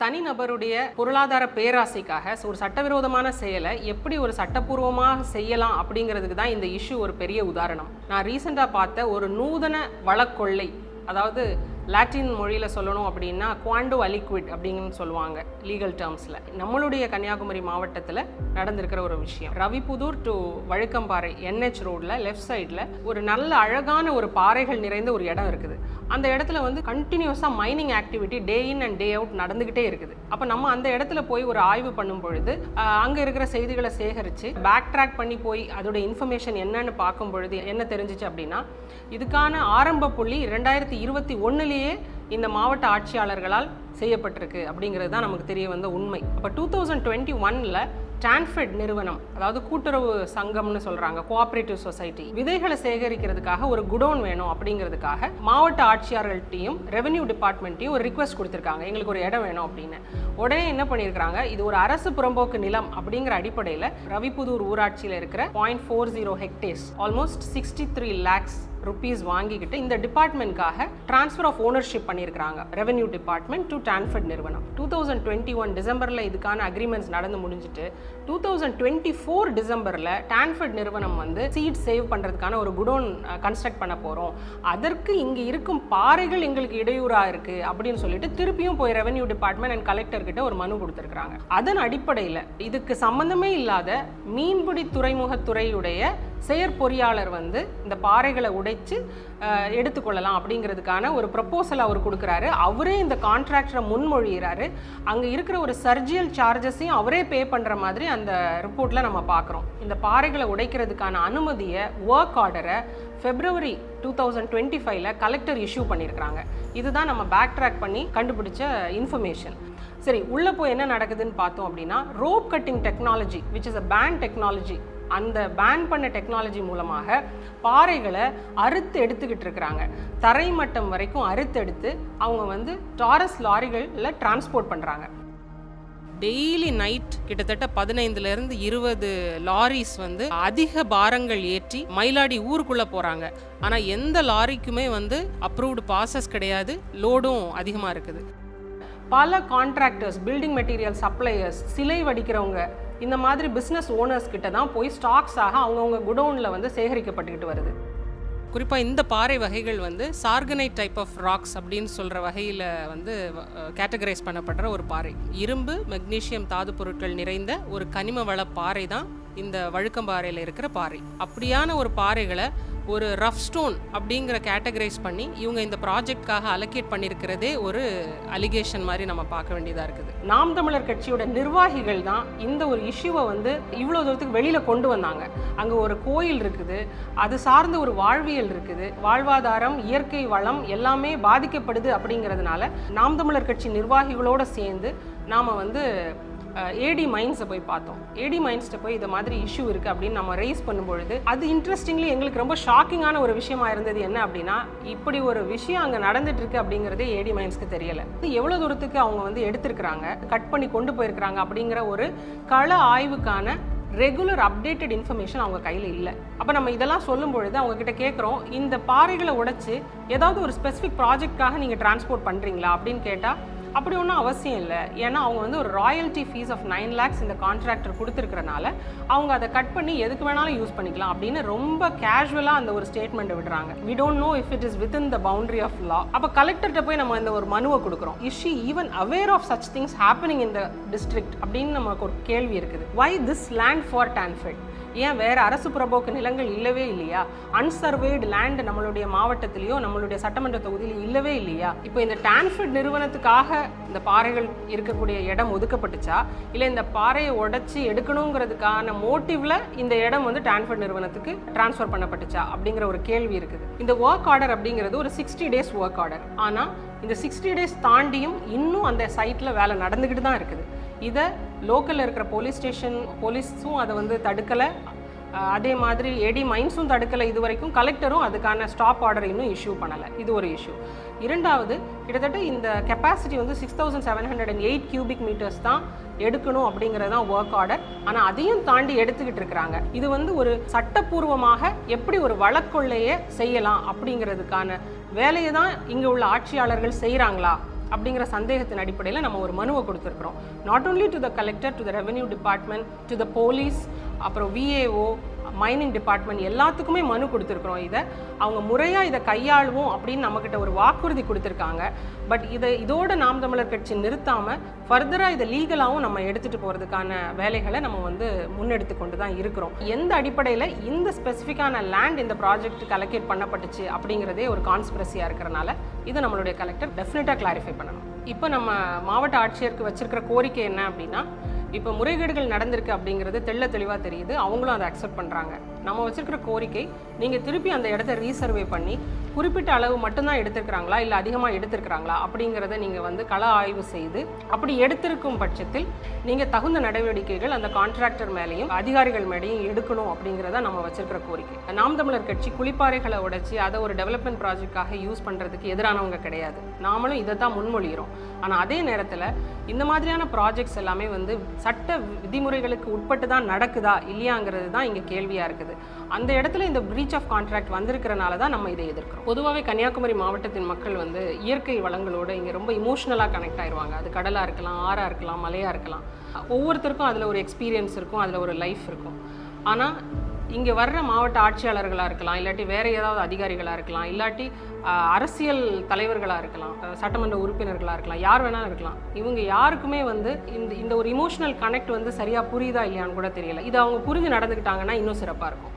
தனிநபருடைய பொருளாதார பேராசைக்காக ஒரு சட்டவிரோதமான செயலை எப்படி ஒரு சட்டப்பூர்வமாக செய்யலாம் அப்படிங்கிறதுக்கு தான் இந்த இஷ்யூ ஒரு பெரிய உதாரணம். நான் ரீசெண்டாக பார்த்த ஒரு நூதன வழக்கொள்ளை அதாவது லாட்டின் மொழியில் சொல்லணும் அப்படின்னா குவாண்டோ அலிக்விட் அப்படின்னு சொல்லுவாங்க லீகல் டேர்ம்ஸில் நம்மளுடைய கன்னியாகுமரி மாவட்டத்தில் நடந்திருக்கிற ஒரு விஷயம். Ravipudur to Vazhukkamparai N H ரோடில் லெஃப்ட் சைடில் ஒரு நல்ல அழகான ஒரு பாறைகள் நிறைந்த ஒரு இடம் இருக்குது. அந்த இடத்துல வந்து கண்டினியூஸாக mining activity day in and day out நடந்துக்கிட்டே இருக்குது. அப்போ நம்ம அந்த இடத்துல போய் ஒரு ஆய்வு பண்ணும் பொழுது அங்கே இருக்கிற செய்திகளை சேகரித்து பேக் ட்ராக் பண்ணி போய் அதோட இன்ஃபர்மேஷன் என்னன்னு பார்க்கும் பொழுது என்ன தெரிஞ்சிச்சு அப்படின்னா இதுக்கான ஆரம்ப புள்ளி ரெண்டாயிரத்தி இருபத்தி ஒன்றுலேயே இந்த மாவட்ட ஆட்சியாளர்களால் செய்யப்பட்டிருக்கு அப்படிங்கிறது தான் நமக்கு தெரிய வந்த உண்மை. அப்போ டூ தௌசண்ட் டுவெண்ட்டி ஒனில் டான்ஃபெட் நிறுவனம் அதாவது கூட்டுறவு சங்கம்னு சொல்கிறாங்க கோஆப்ரேட்டிவ் சொசைட்டி விதைகளை சேகரிக்கிறதுக்காக ஒரு குடோன் வேணும் அப்படிங்கிறதுக்காக மாவட்ட ஆட்சியாளர்கள்ட்டையும் ரெவன்யூ டிபார்ட்மெண்ட்டையும் ஒரு ரிக்வஸ்ட் கொடுத்துருக்காங்க. எங்களுக்கு ஒரு இடம் வேணும் அப்படின்னு. உடனே என்ன பண்ணியிருக்கிறாங்க? இது ஒரு அரசு புறம்போக்கு நிலம் அப்படிங்கிற அடிப்படையில் ரவிபுதூர் ஊராட்சியில் இருக்கிற point four zero hectares almost sixty three lakhs rupees வாங்கிக்கிட்டு இந்த டிபார்ட்மெண்ட்காக ட்ரான்ஸ்ஃபர் ஆஃப் ஓனர்ஷிப் பண்ணியிருக்காங்க ரெவென்யூ டிபார்ட்மெண்ட் டு டான்ஃபர்ட் நிறுவனம். டூ தௌசண்ட் டுவெண்ட்டி ஒன் டிசம்பரில் இதுக்கான அக்ரிமெண்ட்ஸ் நடந்து முடிஞ்சிட்டு டூ தௌசண்ட் டுவெண்ட்டி ஃபோர் டிசம்பரில் டான்ஃபர்ட் நிறுவனம் வந்து சீட் சேவ் பண்ணுறதுக்கான ஒரு குடோன் கன்ஸ்ட்ரக்ட் பண்ண போகிறோம் அதற்கு இங்கே இருக்கும் பாறைகள் எங்களுக்கு இடையூறாக இருக்குது அப்படின்னு சொல்லிட்டு திருப்பியும் போய் ரெவென்யூ டிபார்ட்மெண்ட் அண்ட் கலெக்டர் கிட்ட ஒரு மனு கொடுத்துருக்குறாங்க. அதன் அடிப்படையில் இதுக்கு சம்பந்தமே இல்லாத மீன்பிடி துறைமுகத்துறையுடைய செயற்பொறியாளர் வந்து இந்த பாறைகளை உடைச்சு எடுத்துக்கொள்ளலாம் அப்படிங்கிறதுக்கான ஒரு ப்ரப்போசல் அவர் கொடுக்குறாரு. அவரே இந்த கான்ட்ராக்டரை முன்மொழிகிறாரு அங்கே இருக்கிற ஒரு சர்ஜியல் சார்ஜஸையும் அவரே பே பண்ணுற மாதிரி அந்த ரிப்போர்ட்டில் நம்ம பார்க்குறோம் இந்த பாறைகளை உடைக்கிறதுக்கான அனுமதியை ஒர்க் ஆர்டரை ஃபெப்ரவரி டூ தௌசண்ட் டுவெண்ட்டி ஃபைவ்ல கலெக்டர் இஷ்யூ பண்ணியிருக்கிறாங்க இதுதான் நம்ம பேக் ட்ராக் பண்ணி கண்டுபிடிச்ச இன்ஃபர்மேஷன் சரி உள்ளே போய் என்ன நடக்குதுன்னு பார்த்தோம் அப்படின்னா rope cutting technology which is a banned technology அந்த பேன் பண்ண டெக்னாலஜி மூலமாக பாறைகளை அறுத்து எடுத்துக்கிட்டு இருக்கிறாங்க. தரை மட்டம் வரைக்கும் அறுத்து எடுத்து அவங்க வந்து டாரஸ் லாரிகளில் டிரான்ஸ்போர்ட் பண்ணுறாங்க டெய்லி நைட் கிட்டத்தட்ட பதினைந்துலேருந்து இருபது லாரிஸ் வந்து அதிக பாரங்கள் ஏற்றி மயிலாடி ஊருக்குள்ளே போகிறாங்க ஆனால் எந்த லாரிக்குமே வந்து அப்ரூவ்டு பாசஸ் கிடையாது. லோடும் அதிகமாக இருக்குது. பல கான்ட்ராக்டர்ஸ் பில்டிங் மெட்டீரியல் சப்ளையர்ஸ் சிலை வடிக்கிறவங்க இந்த மாதிரி பிஸ்னஸ் ஓனர்ஸ் கிட்ட தான் போய் ஸ்டாக்ஸாக அவங்கவுங்க குடோனில் வந்து சேகரிக்கப்பட்டுக்கிட்டு வருது. குறிப்பாக இந்த பாறை வகைகள் வந்து சார்கனைட் டைப் ஆஃப் ராக்ஸ் அப்படின்னு சொல்கிற வகையில் வந்து கேட்டகரைஸ் பண்ணப்படுற ஒரு பாறை. இரும்பு மெக்னீசியம் தாது பொருட்கள் நிறைந்த ஒரு கனிம வள பாறை தான் இந்த வழுக்கம்பாறையில் இருக்கிற பாறை. அப்படியான ஒரு பாறைகளை ஒரு ரஃப் ஸ்டோன் அப்படிங்கிற கேட்டகரைஸ் பண்ணி இவங்க இந்த ப்ராஜெக்ட்காக அலோகேட் பண்ணியிருக்கிறதே ஒரு அலிகேஷன் மாதிரி நம்ம பார்க்க வேண்டியதாக இருக்குது. நாம் தமிழர் கட்சியோட நிர்வாகிகள் தான் இந்த ஒரு இஷ்யூவை வந்து இவ்வளோ தூரத்துக்கு வெளியில் கொண்டு வந்தாங்க. அங்கே ஒரு கோயில் இருக்குது அது சார்ந்த ஒரு வாழ்வியல் இருக்குது வாழ்வாதாரம் இயற்கை வளம் எல்லாமே பாதிக்கப்படுது அப்படிங்கிறதுனால நாம் தமிழர் கட்சி நிர்வாகிகளோடு சேர்ந்து நாம் வந்து ஏடி மைன்ஸை போய் பார்த்தோம். ஏடி மைன்ஸ்ட்டை போய் இது மாதிரி இஷ்யூ இருக்குது அப்படின்னு நம்ம ரைஸ் பண்ணும்பொழுது அது இன்ட்ரெஸ்டிங்லி எங்களுக்கு ரொம்ப ஷாக்கிங்கான ஒரு விஷயமா இருந்தது என்ன அப்படின்னா இப்படி ஒரு விஷயம் அங்கே நடந்துட்டு இருக்கு அப்படிங்கிறதே ஏடி மைன்ஸ்க்கு தெரியலை. இது எவ்வளோ தூரத்துக்கு அவங்க வந்து எடுத்திருக்கிறாங்க கட் பண்ணி கொண்டு போயிருக்கிறாங்க அப்படிங்கிற ஒரு கள ஆய்வுக்கான ரெகுலர் அப்டேட்டட் இன்ஃபர்மேஷன் அவங்க கையில் இல்லை. அப்போ நம்ம இதெல்லாம் சொல்லும் பொழுது அவங்க கிட்ட கேட்குறோம் இந்த பாறைகளை உடைச்சு ஏதாவது ஒரு ஸ்பெசிஃபிக் ப்ராஜெக்ட்காக நீங்கள் டிரான்ஸ்போர்ட் பண்ணுறீங்களா அப்படின்னு கேட்டால் அப்படி ஒன்றும் அவசியம் இல்லை. ஏன்னா அவங்க வந்து ஒரு royalty fee of nine lakhs இந்த கான்ட்ராக்டர் கொடுத்துருக்கறனால அவங்க அதை கட் பண்ணி எதுக்கு வேணாலும் யூஸ் பண்ணிக்கலாம் அப்படின்னு ரொம்ப கேஷுவலாக அந்த ஒரு ஸ்டேட்மெண்ட்டை விடுறாங்க. We don't know if it is within the boundary of law அப்போ கலெக்டர்கிட்ட போய் நம்ம இந்த ஒரு மனுவை கொடுக்குறோம். Is she even aware of such things happening in district அப்படின்னு நமக்கு ஒரு கேள்வி இருக்குது. Why this land for TANFED ஏன் வேற அரசு புறம்போக்கு நிலங்கள் இல்லவே இல்லையா? அன்சர்வேடு லேண்ட் நம்மளுடைய மாவட்டத்திலேயோ நம்மளுடைய சட்டமன்ற தொகுதியிலையும் இல்லவே இல்லையா? இப்போ இந்த டான்ஃபிட் நிறுவனத்துக்காக இந்த பாறைகள் இருக்கக்கூடிய இடம் ஒதுக்கப்பட்டுச்சா? இல்லை இந்த பாறையை உடச்சி எடுக்கணுங்கிறதுக்கான மோட்டிவ்ல இந்த இடம் வந்து டான்ஃபிட் நிறுவனத்துக்கு டிரான்ஸ்ஃபர் பண்ணப்பட்டுச்சா? அப்படிங்கிற ஒரு கேள்வி இருக்குது. இந்த ஒர்க் ஆர்டர் அப்படிங்கிறது ஒரு சிக்ஸ்டி டேஸ் ஒர்க் ஆர்டர் ஆனால் இந்த சிக்ஸ்டி டேஸ் தாண்டியும் இன்னும் அந்த சைட்டில் வேலை நடந்துக்கிட்டு தான் இருக்குது. இதை லோக்கலில் இருக்கிற போலீஸ் ஸ்டேஷன் போலீஸும் அதை வந்து தடுக்கலை. அதே மாதிரி எடி மைன்ஸும் தடுக்கலை இது வரைக்கும் கலெக்டரும் அதுக்கான ஸ்டாப் ஆர்டர் இன்னும் இஷ்யூ பண்ணலை. இது ஒரு இஷ்யூ இரண்டாவது கிட்டத்தட்ட இந்த கெப்பாசிட்டி வந்து six thousand seven hundred and eight cubic metres தான் எடுக்கணும் அப்படிங்கிறது தான் ஒர்க் ஆர்டர் ஆனால் அதையும் தாண்டி எடுத்துக்கிட்டு இருக்கிறாங்க. இது வந்து ஒரு சட்டப்பூர்வமாக எப்படி ஒரு வழக்கொள்ளையை செய்யலாம் அப்படிங்கிறதுக்கான வேலையை தான் இங்கே உள்ள ஆட்சியாளர்கள் செய்கிறாங்களா அப்படிங்கிற சந்தேகத்தின் அடிப்படையில் நம்ம ஒரு மனுவை கொடுத்துருக்குறோம். Not only to the collector to the revenue department to the police அப்புறம் விஏஓ மைனிங் டிபார்ட்மெண்ட் எல்லாத்துக்குமே மனு கொடுத்துருக்குறோம் இதை. அவங்க முறையாக இதை கையாளுவோம் அப்படின்னு நம்மக்கிட்ட ஒரு வாக்குறுதி கொடுத்துருக்காங்க. பட் இதை இதோட நாம் தமிழர் கட்சி நிறுத்தாமல் ஃபர்தராக இதை லீகலாகவும் நம்ம எடுத்துகிட்டு போகிறதுக்கான வேலைகளை நம்ம வந்து முன்னெடுத்து கொண்டு தான் இருக்கிறோம். எந்த அடிப்படையில் இந்த ஸ்பெசிஃபிக்கான லேண்ட் இந்த ப்ராஜெக்ட்டுக்கு அலோகேட் பண்ணப்பட்டுச்சு அப்படிங்கிறதே ஒரு கான்ஸ்பிரசியாக இருக்கிறனால இதை நம்மளுடைய கலெக்டர் டெஃபினட்டாக கிளாரிஃபை பண்ணணும். இப்போ நம்ம மாவட்ட ஆட்சியருக்கு வச்சுருக்கிற கோரிக்கை என்ன அப்படின்னா இப்போ முறைகேடுகள் நடந்திருக்கு அப்படிங்கிறது தெள்ள தெளிவாக தெரியுது. அவங்களும் அதை அக்செப்ட் பண்ணுறாங்க நம்ம வச்சுருக்கிற கோரிக்கை நீங்கள் திருப்பி அந்த இடத்த ரீசர்வே பண்ணி குறிப்பிட்ட அளவு மட்டும்தான் எடுத்திருக்கிறாங்களா இல்லை அதிகமாக எடுத்திருக்கிறாங்களா அப்படிங்கிறத நீங்கள் வந்து கள ஆய்வு செய்து அப்படி எடுத்திருக்கும் பட்சத்தில் நீங்கள் தகுந்த நடவடிக்கைகள் அந்த கான்ட்ராக்டர் மேலேயும் அதிகாரிகள் மேலேயும் எடுக்கணும் அப்படிங்கிறத நம்ம வச்சுருக்கிற கோரிக்கை. நாம் தமிழர் கட்சி குளிப்பாறைகளை உடைச்சி அதை ஒரு டெவலப்மெண்ட் ப்ராஜெக்டாக யூஸ் பண்ணுறதுக்கு எதிரானவங்க கிடையாது. நாமளும் இதை தான் முன்மொழிகிறோம். ஆனால் அதே நேரத்தில் இந்த மாதிரியான ப்ராஜெக்ட்ஸ் எல்லாமே வந்து சட்ட விதிமுறைகளுக்கு உட்பட்டு தான் நடக்குதா இல்லையாங்கிறது தான் இங்கே கேள்வியாக இருக்குது. அந்த இடத்துல இந்த பிரீச் ஆஃப் கான்ட்ராக்ட் வந்திருக்கிறனால தான் நம்ம இதை எதிர்க்கிறோம். பொதுவாகவே கன்னியாகுமரி மாவட்டத்தின் மக்கள் வந்து இயற்கை வளங்களோடு இங்கே ரொம்ப இமோஷனலாக கனெக்ட் ஆயிடுவாங்க அது கடலாக இருக்கலாம் ஆறாக இருக்கலாம் மலையாக இருக்கலாம். ஒவ்வொருத்தருக்கும் அதில் ஒரு எக்ஸ்பீரியன்ஸ் இருக்கும் அதில் ஒரு லைஃப் இருக்கும். ஆனால் இங்கே வர்ற மாவட்ட ஆட்சியாளர்களாக இருக்கலாம் இல்லாட்டி வேறு ஏதாவது அதிகாரிகளாக இருக்கலாம் இல்லாட்டி அரசியல் தலைவர்களாக இருக்கலாம் சட்டமன்ற உறுப்பினர்களாக இருக்கலாம் யார் வேணாலும் இருக்கலாம். இவங்க யாருக்குமே வந்து இந்த இந்த ஒரு இமோஷனல் கனெக்ட் வந்து சரியாக புரியுதா இல்லையான்னு கூட தெரியல. இது அவங்க புரிஞ்சு நடந்துக்கிட்டாங்கன்னா இன்னும் சிறப்பாக இருக்கும்.